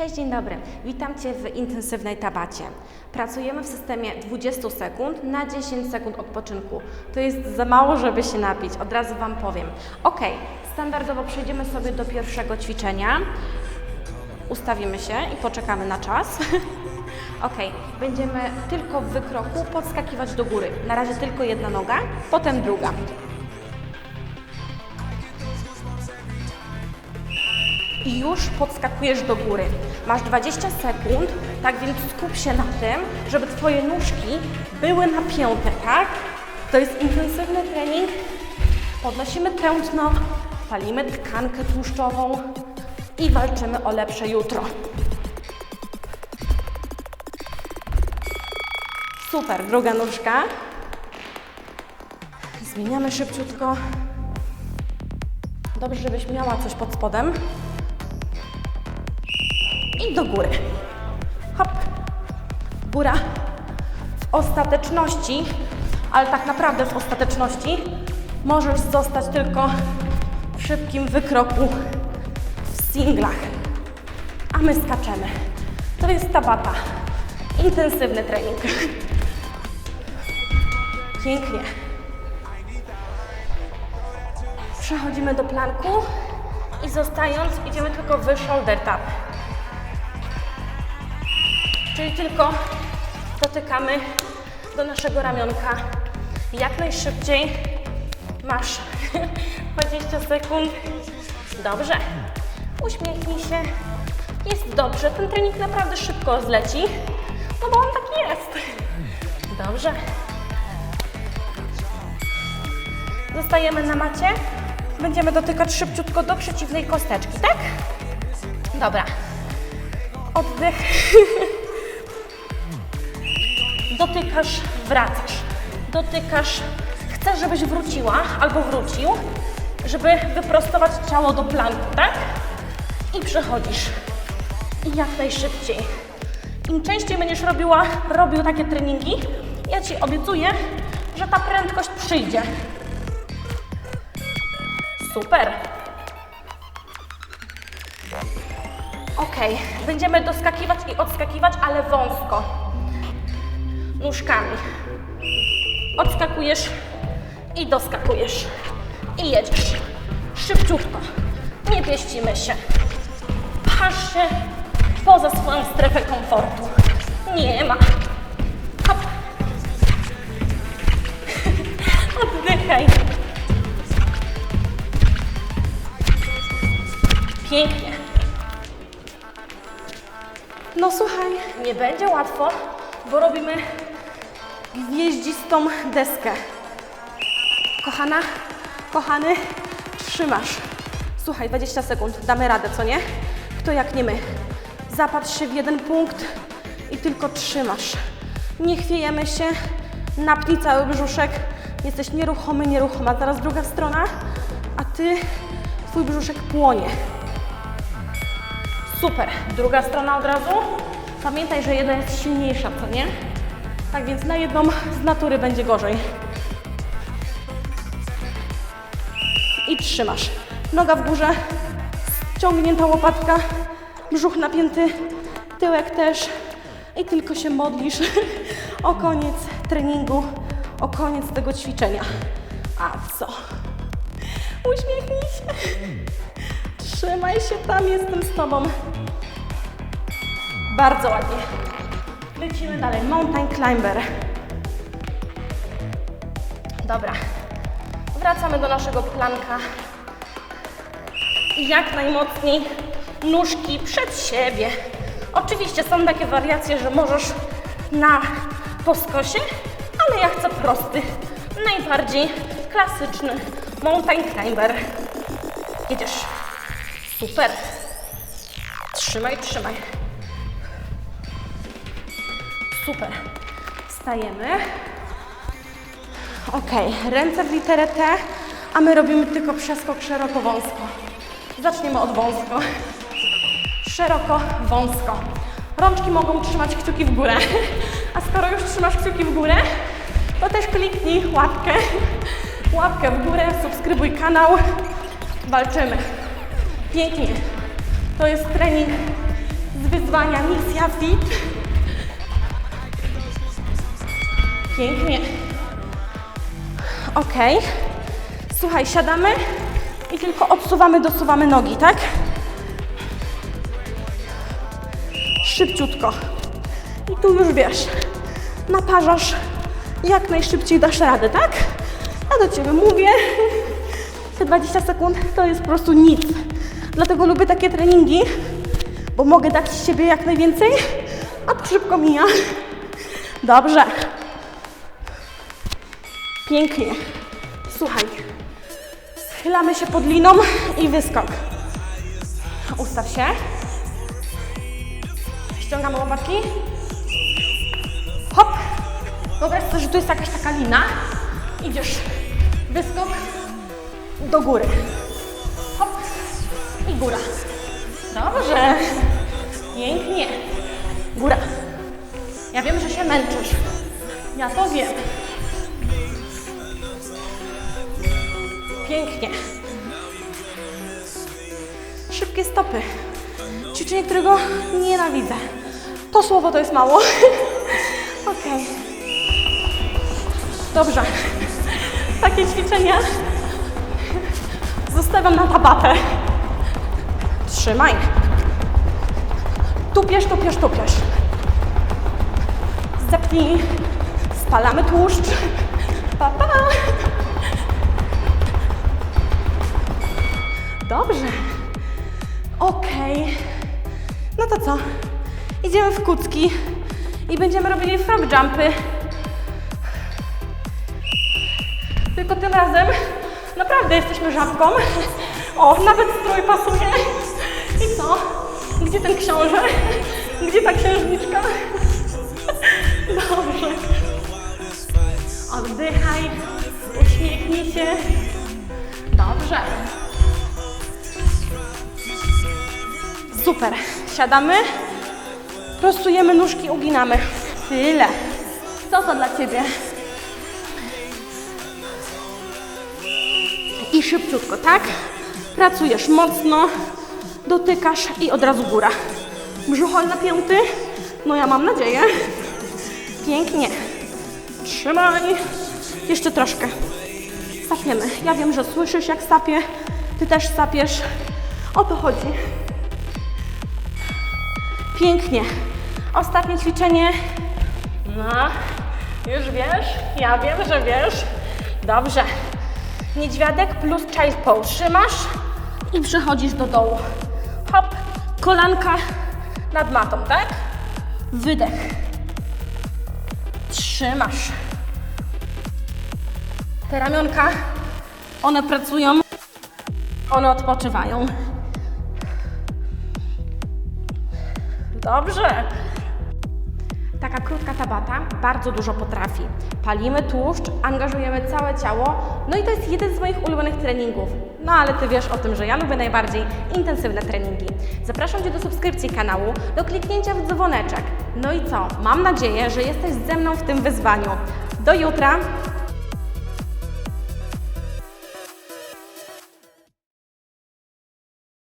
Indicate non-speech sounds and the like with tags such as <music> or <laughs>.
Cześć, dzień dobry. Witam Cię w intensywnej tabacie. Pracujemy w systemie 20 sekund na 10 sekund odpoczynku. To jest za mało, żeby się napić, od razu Wam powiem. Ok, standardowo przejdziemy sobie do pierwszego ćwiczenia. Ustawimy się i poczekamy na czas. <laughs> ok, będziemy tylko w wykroku podskakiwać do góry. Na razie tylko jedna noga, potem druga. I już podskakujesz do góry. Masz 20 sekund, tak więc skup się na tym, żeby Twoje nóżki były napięte, tak? To jest intensywny trening. Podnosimy tętno, palimy tkankę tłuszczową i walczymy o lepsze jutro. Super, druga nóżka. Zmieniamy szybciutko. Dobrze, żebyś miała coś pod spodem i do góry. Hop. Góra. W ostateczności, ale tak naprawdę w ostateczności możesz zostać tylko w szybkim wykroku w singlach. A my skaczemy. To jest tabata. Intensywny trening. Pięknie. Przechodzimy do planku i zostając idziemy tylko w shoulder tap. Czyli tylko dotykamy do naszego ramionka jak najszybciej. Masz <laughs> 20 sekund. Dobrze. Uśmiechnij się. Jest dobrze. Ten trening naprawdę szybko zleci, no bo on taki jest. Dobrze. Zostajemy na macie. Będziemy dotykać szybciutko do przeciwnej kosteczki, tak? Dobra. Oddech. <laughs> dotykasz, wracasz. Dotykasz, chcesz, żebyś wróciła albo wrócił, żeby wyprostować ciało do planku, tak? I przechodzisz. I jak najszybciej. Im częściej będziesz robiła, robił takie treningi, ja Ci obiecuję, że ta prędkość przyjdzie. Super. Ok, będziemy doskakiwać i odskakiwać, ale wąsko nóżkami. Odskakujesz i doskakujesz. I jedziesz. Szybciutko. Nie pieścimy się. Pchasz się poza swoją strefę komfortu. Nie ma. Hop. <laughs> Oddychaj. Pięknie. No słuchaj, nie będzie łatwo, bo robimy gwieździstą deskę. Kochana, kochany, trzymasz. Słuchaj, 20 sekund, damy radę, co nie? Kto jak nie my. Zapatrz się w jeden punkt i tylko trzymasz. Nie chwiejemy się, napnij cały brzuszek. Jesteś nieruchomy, nieruchoma. Teraz druga strona, a ty, twój brzuszek płonie. Super. Druga strona od razu. Pamiętaj, że jedna jest silniejsza, co nie? Tak więc na jedną z natury będzie gorzej. I trzymasz. Noga w górze, ściągnięta łopatka, brzuch napięty, tyłek też. I tylko się modlisz <laughs> o koniec treningu, o koniec tego ćwiczenia. A co? Uśmiechnij się. Trzymaj się tam, jestem z Tobą. Bardzo ładnie. Lecimy dalej. Mountain climber. Dobra. Wracamy do naszego planka. Jak najmocniej nóżki przed siebie. Oczywiście są takie wariacje, że możesz na poskosie, ale ja chcę prosty, najbardziej klasyczny mountain climber. Jedziesz. Super. Trzymaj, trzymaj. Super. Wstajemy. Ok, ręce w literę T, a my robimy tylko przeskok szeroko, wąsko. Zaczniemy od wąsko. Szeroko, wąsko. Rączki mogą trzymać kciuki w górę. A skoro już trzymasz kciuki w górę, to też kliknij łapkę. Łapkę w górę, subskrybuj kanał. Walczymy. Pięknie. To jest trening z wyzwania Misja Fit. Pięknie. Ok. Słuchaj, siadamy i tylko odsuwamy, dosuwamy nogi, tak? Szybciutko. I tu już wiesz, naparzasz jak najszybciej dasz radę, tak? Ja do Ciebie mówię. Te 20 sekund to jest po prostu nic. Dlatego lubię takie treningi, bo mogę dać z siebie jak najwięcej, a to szybko mija. Dobrze. Pięknie. Słuchaj. Schylamy się pod liną i wyskok. Ustaw się. Ściągamy łopatki. Hop. Wyobraź sobie, że tu jest jakaś taka lina. Idziesz. Wyskok do góry. Hop. I góra. Dobrze. Pięknie. Góra. Ja wiem, że się męczysz. Ja to wiem. Pięknie. Szybkie stopy. Ćwiczenie, którego nienawidzę. To słowo to jest mało. <laughs> Okej. Dobrze. Takie ćwiczenia zostawiam na tabatę. Trzymaj. Tupiesz, tupiesz, tupiesz. Zepnij. Spalamy tłuszcz. Pa, pa. Dobrze. Okej. No to co? Idziemy w kucki i będziemy robili frog jumpy. Tylko tym razem naprawdę jesteśmy żabką. O, nawet strój pasuje. I co? Gdzie ten książę? Gdzie ta księżniczka? Dobrze. Oddychaj, uśmiechnij się. Dobrze. Super. Siadamy, prostujemy nóżki, uginamy. Tyle. Co to dla Ciebie? I szybciutko, tak? Pracujesz mocno, dotykasz i od razu góra. Brzuch napięty? No ja mam nadzieję. Pięknie. Trzymaj. Jeszcze troszkę. Sapiemy. Ja wiem, że słyszysz jak sapię. Ty też sapiesz. O to chodzi. Pięknie. Ostatnie ćwiczenie. No, już wiesz? Ja wiem, że wiesz. Dobrze. Niedźwiadek plus child pose. Trzymasz i przechodzisz do dołu. Hop, kolanka nad matą, tak? Wydech. Trzymasz. Te ramionka, one pracują, one odpoczywają. Dobrze. Taka krótka tabata bardzo dużo potrafi. Palimy tłuszcz, angażujemy całe ciało, no i to jest jeden z moich ulubionych treningów. No ale Ty wiesz o tym, że ja lubię najbardziej intensywne treningi. Zapraszam Cię do subskrypcji kanału, do kliknięcia w dzwoneczek. No i co? Mam nadzieję, że jesteś ze mną w tym wyzwaniu. Do jutra!